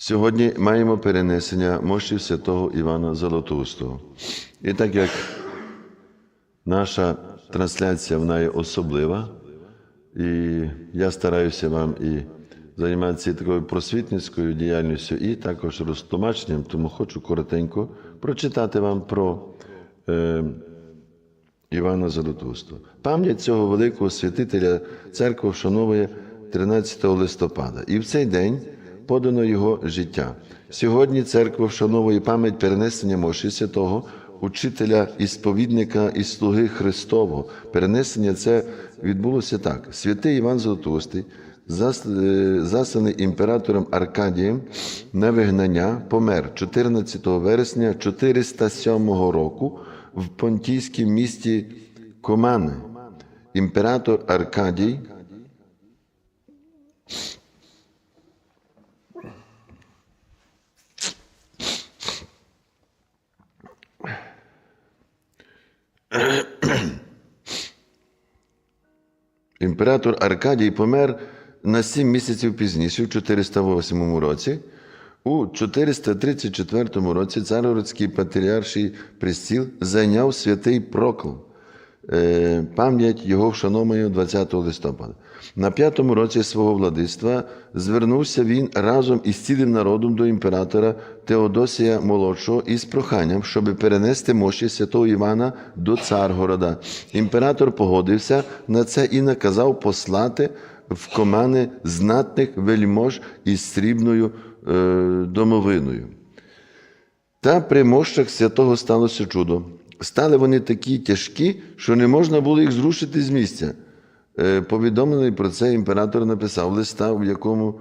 Сьогодні маємо перенесення мощі святого Івана Золотоустого. І так як наша трансляція вона є особлива, і я стараюся вам і займатися такою просвітницькою діяльністю, і також розтлумаченням, тому хочу коротенько прочитати вам про е, Івана Золотоустого. Пам'ять цього великого святителя церква вшановує 13 листопада. І в цей день подано його життя. Сьогодні церква вшановує пам'ять перенесення Моші Святого, учителя і сповідника і слуги Христового. Перенесення це відбулося так: святий Іван Золотоустий, зас- е, засланий імператором Аркадієм на вигнання, помер 14 вересня 407 року в понтійському місті Комани. Імператор Аркадій Імператор Аркадій помер на сім місяців пізніше, в 408 році. У 434 році царгородський патріарший престіл зайняв святий Прокл. Е, Пам'ять його вшановує 20 листопада. На п'ятому році свого владиства звернувся він разом із цілим народом до імператора Теодосія Молодшого із проханням, щоб перенести мощі святого Івана до Царгорода. Імператор погодився на це і наказав послати в комани знатних вельмож із срібною е, домовиною. Та при мощах святого сталося чудо. Стали вони такі тяжкі, що не можна було їх зрушити з місця. Е, Повідомлений про це імператор написав листа, в якому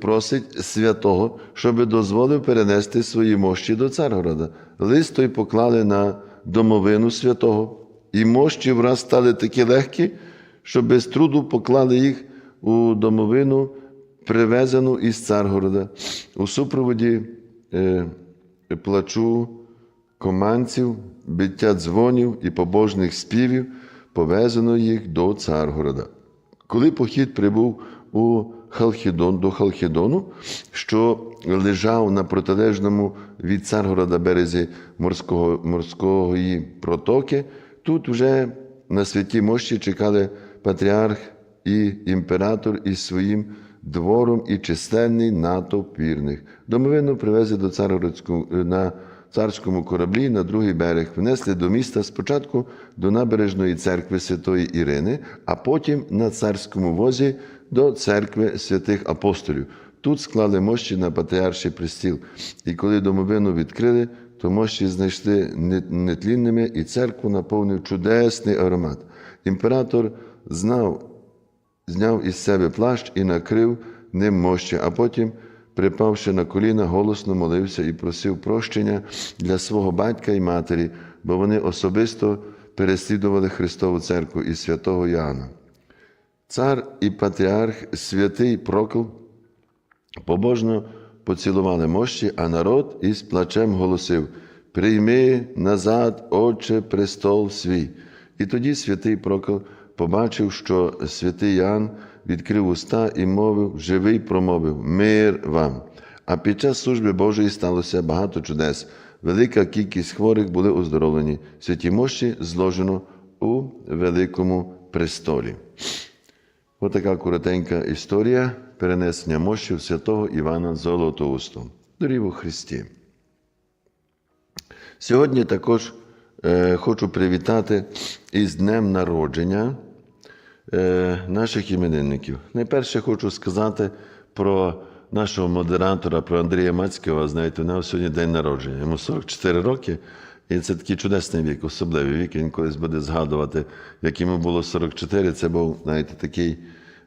просить святого, щоб дозволив перенести свої мощі до Царгорода. Лист той поклали на домовину святого, і мощі враз стали такі легкі, що без труду поклали їх у домовину, привезену із Царгорода. У супроводі е, плачу команців, биття дзвонів і побожних співів повезено їх до Царгорода. Коли похід прибув у Халхідон до Халхідону, що лежав на протилежному від Царгорода березі морського, морської протоки, тут вже на святій мощі чекали патріарх і імператор із своїм двором і численний натовп вірних. Домовину привезли до Царгородського на царському кораблі на другий берег, внесли до міста спочатку до набережної церкви Святої Ірини, а потім на царському возі до церкви святих апостолів. Тут склали мощі на патріарший престіл. І коли домовину відкрили, то мощі знайшли нетлінними, і церкву наповнив чудесний аромат. Імператор знав, зняв із себе плащ і накрив ним мощі, а потім, припавши на коліна, голосно молився і просив прощення для свого батька і матері, бо вони особисто переслідували Христову церкву і святого Яна. Цар і патріарх святий Прокл побожно поцілували мощі, а народ із плачем голосив: Прийми назад, Отче, престол свій. І тоді святий Прокл побачив, що святий Ян відкрив уста і мовив, живий промовив Мир вам. А під час служби Божої сталося багато чудес. Велика кількість хворих були оздоровлені. Святі мощі зложено у великому престолі. Ось така коротенька історія перенесення мощів святого Івана Золотоустого. Дорів у Христі. Сьогодні також е, хочу привітати із Днем народження наших іменинників. Найперше хочу сказати про нашого модератора, про Андрія Мацького. Знаєте, у нього сьогодні день народження. Йому 44 роки. І це такий чудесний вік, особливий вік. Він колись буде згадувати, як йому було 44. Це був, знаєте, такий,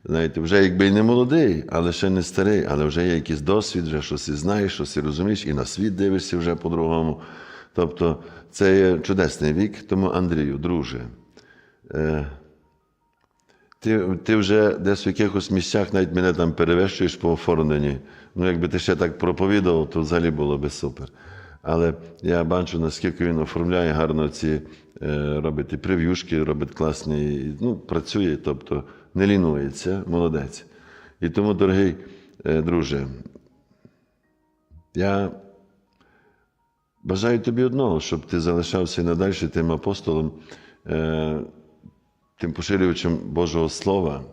знаєте, вже якби й не молодий, але ще не старий, але вже є якийсь досвід, вже щось і знаєш, щось і розумієш, і на світ дивишся вже по-другому. Тобто це є чудесний вік. Тому, Андрію, друже, е, ти, ти вже десь в якихось місцях навіть мене там перевищуєш по оформленні. Ну, якби ти ще так проповідував, то взагалі було би супер. Але я бачу, наскільки він оформляє гарно ці е, робить і прев'юшки, робить класні, ну, працює, тобто не лінується, молодець. І тому, дорогий е, друже, Я бажаю тобі одного, щоб ти залишався і надалі тим апостолом, е, тим поширювачем Божого Слова.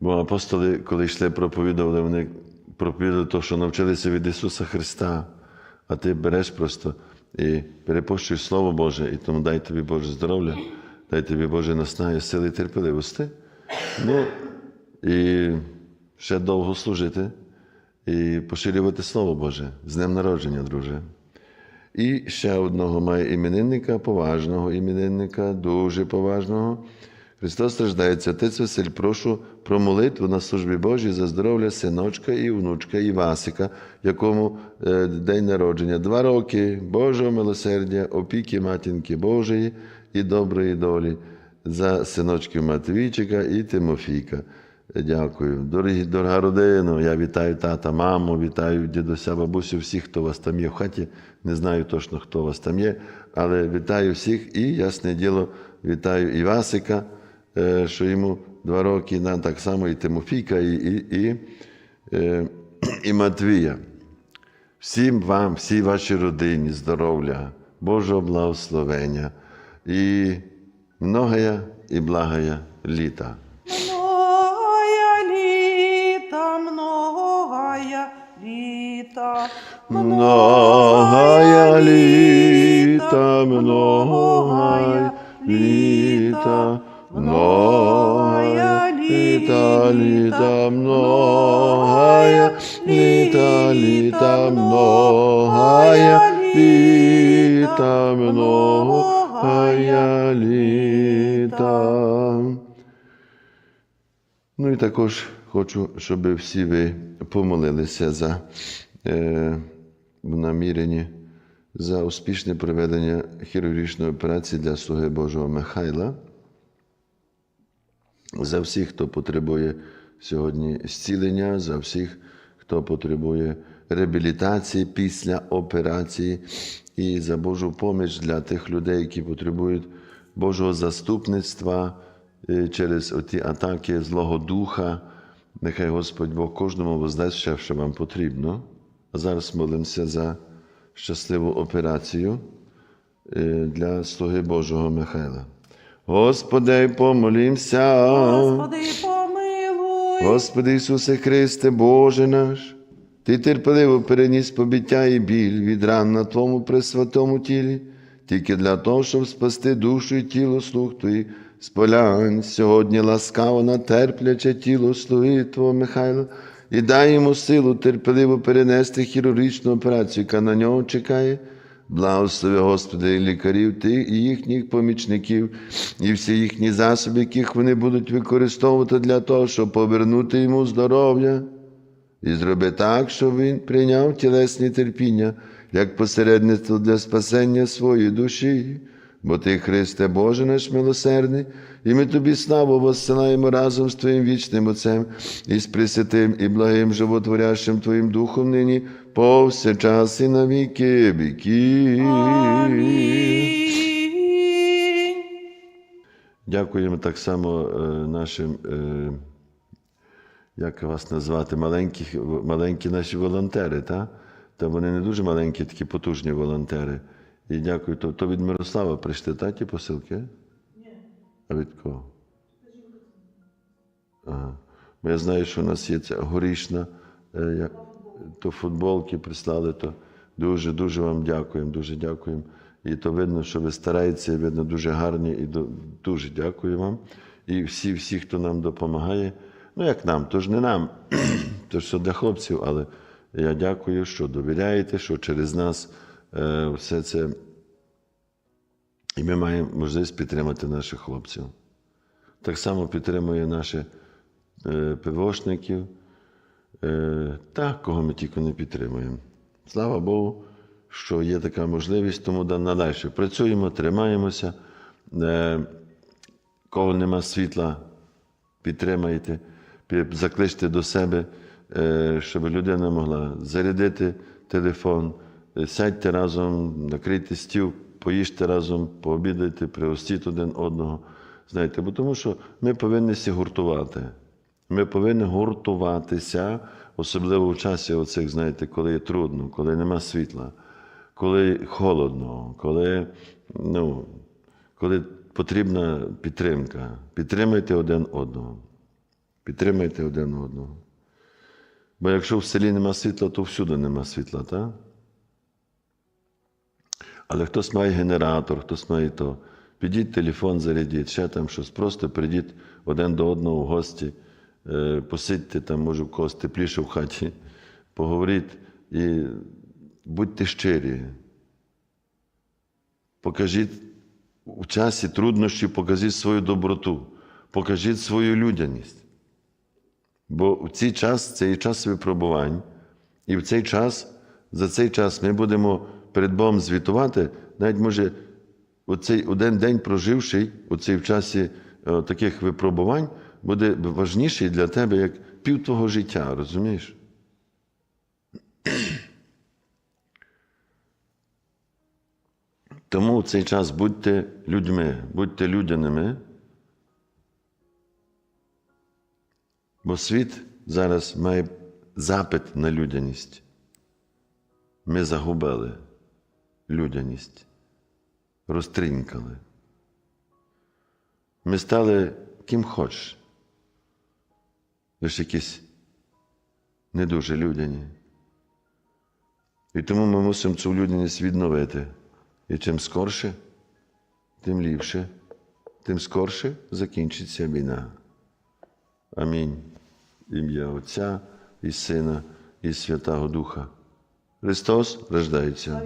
Бо апостоли, коли йшли проповідували, вони проповідували те, що навчилися від Ісуса Христа, а ти береш просто і перепощуєш Слово Боже, і тому дай тобі Боже здоров'я, дай тобі Боже наснає, сили і терпеливості. Ну, і ще довго служити і поширювати Слово Боже. З Днем народження, друже. І ще одного має іменинника, поважного іменинника, дуже поважного. Христос страждається. Отець Василь, прошу про молитву на службі Божій за здоров'я синочка і внучка Івасика, якому е, день народження, два роки Божого милосердя, опіки матінки Божої і доброї долі за синочків Матвійчика і Тимофійка. Дякую. Дорогі, дорога родина, я вітаю тата, маму, вітаю дідуся, бабусю, всіх, хто у вас там є в хаті. Не знаю точно, хто у вас там є, але вітаю всіх і, ясне діло, вітаю Івасика, е, що йому два роки, да, так само і Тимофійка, і, і, і, е, і Матвія. Всім вам, всій вашій родині, здоров'я, Божого благословення і многая і благая літа. Многая літа, многая літа, многая літа, літа, многая літа, літа, многая літа, многая літа. Ну і також хочу, щоб всі ви помолилися за е, в наміренні за успішне проведення хірургічної операції для слуги Божого Михайла. За всіх, хто потребує сьогодні зцілення, за всіх, хто потребує реабілітації після операції, і за Божу поміч для тих людей, які потребують Божого заступництва е, через ті атаки Злого Духа. Нехай Господь Бог кожному воздасть що вам потрібно. Зараз молимося за щасливу операцію е, для слуги Божого Михайла. Господи, помолімся. Господи, помилуй, Господи Ісусе Христе, Боже наш, Ти терпеливо переніс побиття і біль від ран на Твому пресвятому тілі, тільки для того, щоб спасти душу і тіло слуг Твоїх. Сполянь сьогодні ласкаво на терпляче тіло слуги Твого Михайла і дай йому силу терпеливо перенести хірургічну операцію, яка на нього чекає. Благослови, Господи, і лікарів, і їхніх помічників, і всі їхні засоби, яких вони будуть використовувати для того, щоб повернути йому здоров'я. І зроби так, щоб він прийняв тілесні терпіння як посередництво для спасення своєї душі. Бо ти, Христе, Боже наш милосердний, і ми тобі славу воссилаємо разом з Твоїм вічним Отцем і з Пресвятим і благим животворящим Твоїм Духом нині, повсякчас і на віки. Амінь. Дякуємо так само е, нашим, е, як вас назвати, маленькі, маленькі наші волонтери. Та? Та вони не дуже маленькі, такі потужні волонтери. І дякую. То, то від Мирослава прийшли та, ті посилки? Ні. А від кого? Ага. Бо я знаю, що у нас є ця горішна, е, як, то футболки прислали, то дуже, дуже вам дякуємо, дуже дякуємо. І то видно, що ви стараєтеся, видно, дуже гарні, і до- дуже дякую вам. І всі, всі, хто нам допомагає. Ну, як нам, то ж не нам, то ж все для хлопців, але я дякую, що довіряєте, що через нас все це. І ми маємо можливість підтримати наших хлопців. Так само підтримує наших е, ПВОшників е, та кого ми тільки не підтримуємо. Слава Богу, що є така можливість, тому да надалі працюємо, тримаємося. Е, кого нема світла, підтримайте, закличте до себе, е, щоб людина могла зарядити телефон, е, сядьте разом, накрийте стіл, поїжте разом, пообідайте, пригостіть один одного. Знаєте, бо тому що ми повинні всі гуртувати. Ми повинні гуртуватися, особливо в часі оцих, знаєте, коли трудно, коли нема світла, коли холодно, коли, ну, коли потрібна підтримка. Підтримайте один одного. Підтримайте один одного. Бо якщо в селі нема світла, то всюди нема світла, так? Але хтось має генератор, хтось має то. Підіть телефон, зарядіть, ще там щось. Просто прийдіть один до одного в гості, е, посидьте там, може, в когось тепліше в хаті, поговоріть і будьте щирі. Покажіть у часі труднощів, покажіть свою доброту, покажіть свою людяність. Бо в цей час це є час випробувань, і в цей час, за цей час ми будемо перед Богом звітувати, навіть може, оцей один день проживший у в часі е, таких випробувань, буде важніший для тебе як пів твого життя, розумієш? Тому в цей час будьте людьми, будьте людяними. Бо світ зараз має запит на людяність. Ми загубили людяність, розтринькали. Ми стали ким хочеш. Лише якісь не дуже людяні. І тому ми мусимо цю людяність відновити. І чим скорше, тим ліпше, тим скорше закінчиться війна. Амінь. Ім'я Отця і Сина, і Святого Духа. Христос рождається.